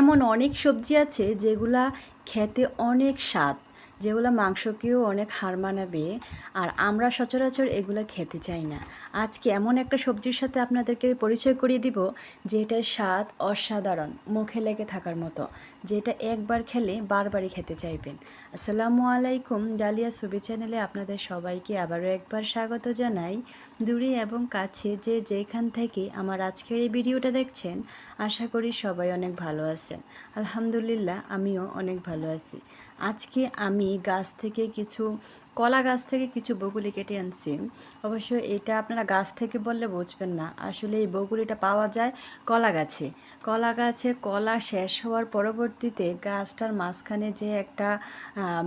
এমন অনেক সবজি আছে যেগুলা খেতে অনেক স্বাদ। যেগুলো মাংসকেও অনেক হার মানাবে, আর আমরা সচরাচর এগুলো খেতে চাই না। আজকে এমন একটা সবজির সাথে আপনাদেরকে পরিচয় করিয়ে দিব, যেটার স্বাদ অসাধারণ, মুখে লেগে থাকার মতো, যেটা একবার খেলে বারবারই খেতে চাইবেন। আসসালামু আলাইকুম, ডালিয়া ছবি চ্যানেলে আপনাদের সবাইকে আবারও একবার স্বাগত জানাই। দূরে এবং কাছে যে যেখান থেকে আমার আজকের এই ভিডিওটা দেখছেন, আশা করি সবাই অনেক ভালো আছেন। আলহামদুলিল্লাহ, আমিও অনেক ভালো আছি। আজকে আমি গাছ থেকে কিছু, কলা গাছ থেকে কিছু বগুলি কেটে আনছি। অবশ্য এটা আপনারা গাছ থেকে বললে বুঝবেন না। আসলে এই বগুলিটা পাওয়া যায় কলা গাছে। কলা গাছে কলা শেষ হওয়ার পরবর্তীতে গাছটার মাঝখানে যে একটা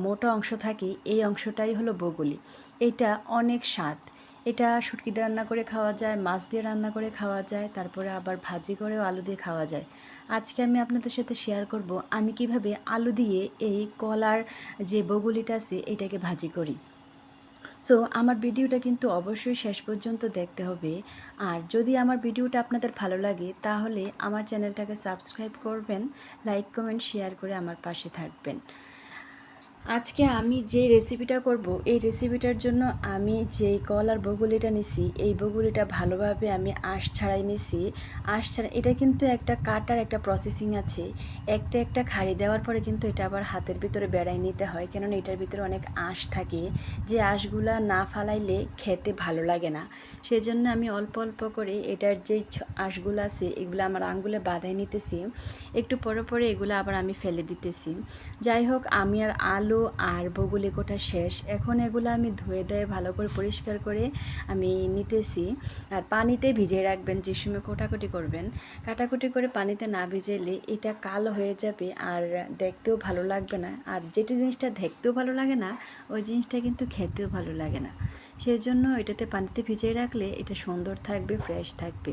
মোটা অংশ থাকে, এই অংশটাই হলো বগুলি এটা অনেক স্বাদ। এটা শুটকি দিয়ে রান্না করে খাওয়া যায়, মাছ দিয়ে রান্না করে খাওয়া যায়, তারপরে আবার ভাজি করেও আলু দিয়ে খাওয়া যায়। আজকে আমি আপনাদের সাথে শেয়ার করব আমি কীভাবে আলু দিয়ে এই কলার যে বগুলিটা আছে, এটাকে ভাজি করি। সো আমার ভিডিওটা কিন্তু অবশ্যই শেষ পর্যন্ত দেখতে হবে। আর যদি আমার ভিডিওটা আপনাদের ভালো লাগে, তাহলে আমার চ্যানেলটাকে সাবস্ক্রাইব করবেন লাইক কমেন্ট শেয়ার করে আমার পাশে থাকবেন। আজকে আমি যে রেসিপিটা করব, এই রেসিপিটার জন্য আমি যেই কলার বগুলিটা নিছি, এই বগুলিটা ভালোভাবে আমি আঁশ ছাড়াই নিছি। আঁশ ছাড়া এটা কিন্তু একটা কাটার একটা প্রসেসিং আছে। একটা একটা খাড়ি দেওয়ার পরে কিন্তু এটা আবার হাতের ভিতরে বেড়াই নিতে হয়, কেননা এটার ভিতরে অনেক আঁশ থাকে। যে আঁশগুলা না ফালাইলে খেতে ভালো লাগে না। সেই জন্য আমি অল্প অল্প করে এটার যেই আঁশগুলো আছে, এগুলো আমার আঙ্গুলে বাঁধাই নিতেছি। একটু পরে পরে এগুলো আবার আমি ফেলে দিতেছি। যাই হোক, আমি আর আলু আর বগুলি কোটা শেষ। এখন এগুলো আমি ধুয়ে দেয় ভালো করে পরিষ্কার করে আমি নিতেছি। আর পানিতে ভিজিয়ে রাখবেন, যে সময় কোটাকুটি করবেন, কাটাকুটি করে পানিতে না ভিজাইলে এটা কালো হয়ে যাবে আর দেখতেও ভালো লাগবে না। আর যেটি জিনিসটা দেখতেও ভালো লাগে না, ওই জিনিসটা কিন্তু খেতেও ভালো লাগে না। সেই জন্য এটাতে পানিতে ভিজিয়ে রাখলে এটা সুন্দর থাকবে ফ্রেশ থাকবে।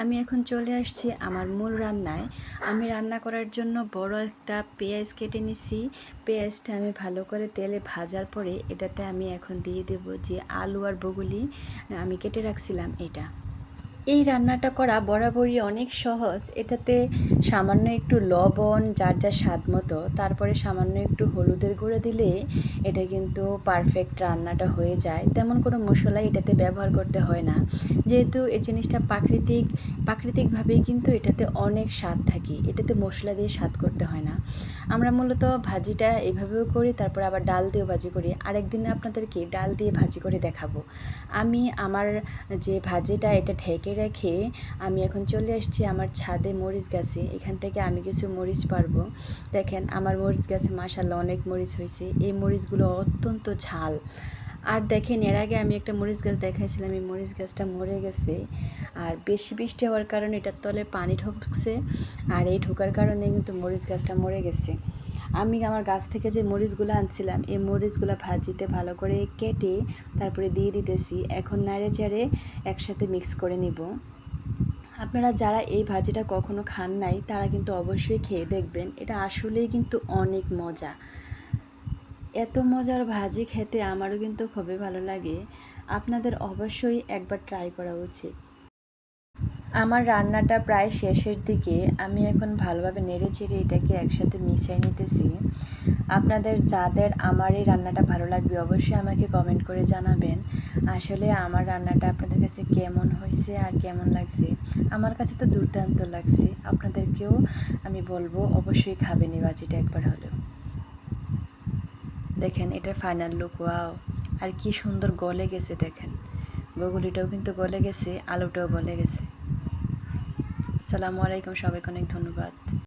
আমি এখন চলে আসছি আমার মূল রান্নায়। আমি রান্না করার জন্য বড় একটা পেঁয়াজ কেটে নিছি। পেঁয়াজটা আমি ভালো করে তেলে ভাজার পরে এটাতে আমি এখন দিয়ে দেব যে আলু আর বগুলি। আমি কেটে রাখছিলাম এটা। এই রান্নাটা করা বরাবরই অনেক সহজ। এটাতে সামান্য একটু লবণ, যার যা স্বাদ মতো, তারপরে সামান্য একটু হলুদের গুঁড়ো দিলে এটা কিন্তু পারফেক্ট রান্নাটা হয়ে যায়। তেমন কোনো মশলা এটাতে ব্যবহার করতে হয় না। যেহেতু এই জিনিসটা প্রাকৃতিক, প্রাকৃতিকভাবেই কিন্তু এটাতে অনেক স্বাদ থাকে। এটাতে মশলা দিয়ে স্বাদ করতে হয় না। আমরা মূলত ভাজিটা এইভাবেও করি, তারপর আবার ডাল দিয়েও ভাজি করি। আরেকদিন আপনাদেরকে ডাল দিয়ে ভাজি করে দেখাবো। আমি আমার যে ভাজিটা, এটা ঢেকে রেখে আমি এখন চলে আসছি আমার ছাদে মরিচ গাছে। এখান থেকে আমি কিছু মরিচ পারব। দেখেন, আমার মরিচ গাছে মাসাল্লাহ অনেক মরিচ হয়েছে। এই মরিচগুলো অত্যন্ত ঝাল। আর দেখেন, এর আগে আমি একটা মরিচ গাছ দেখাইছিলাম, এই মরিচ গাছটা মরে গেছে। আর বেশি বৃষ্টি হওয়ার কারণে এটার তলে পানি ঢুকছে। আর এই ঢোকার কারণে কিন্তু মরিচ গাছটা মরে গেছে। আমি আমার গাছ থেকে যে মরিচগুলো আনছিলাম, এই মরিচগুলো ভাজিতে ভালো করে কেটে তারপরে দিয়ে দিতেছি। এখন নাড়ে চাড়ে একসাথে মিক্স করে নিব। আপনারা যারা এই ভাজিটা কখনো খান নাই, তারা কিন্তু অবশ্যই খেয়ে দেখবেন। এটা আসলেই কিন্তু অনেক মজা। এত মজার ভাজি খেতে আমারও কিন্তু খুবই ভালো লাগে। আপনাদের অবশ্যই একবার ট্রাই করা উচিত। আমার রান্নাটা প্রায় শেষের দিকে। আমি এখন ভালোভাবে নেড়ে চেড়ে এটাকে একসাথে মিশিয়ে নিতেছি। আপনাদের, যাদের আমার এই রান্নাটা ভালো লাগবে অবশ্যই আমাকে কমেন্ট করে জানাবেন। আসলে আমার রান্নাটা আপনাদের কাছে কেমন হয়েছে আর কেমন লাগছে? আমার কাছে তো দুর্দান্ত লাগছে। আপনাদেরকেও আমি বলব, অবশ্যই খাবেন এই বাজিটা একবার হলেও। দেখেন, এটার ফাইনাল লুক ওয়াও আর কি সুন্দর গলে গেছে, দেখেন। বগুলিটাও কিন্তু গলে গেছে, আলুটাও গলে গেছে। আসসালামু আলাইকুম সবাইকে অনেক ধন্যবাদ।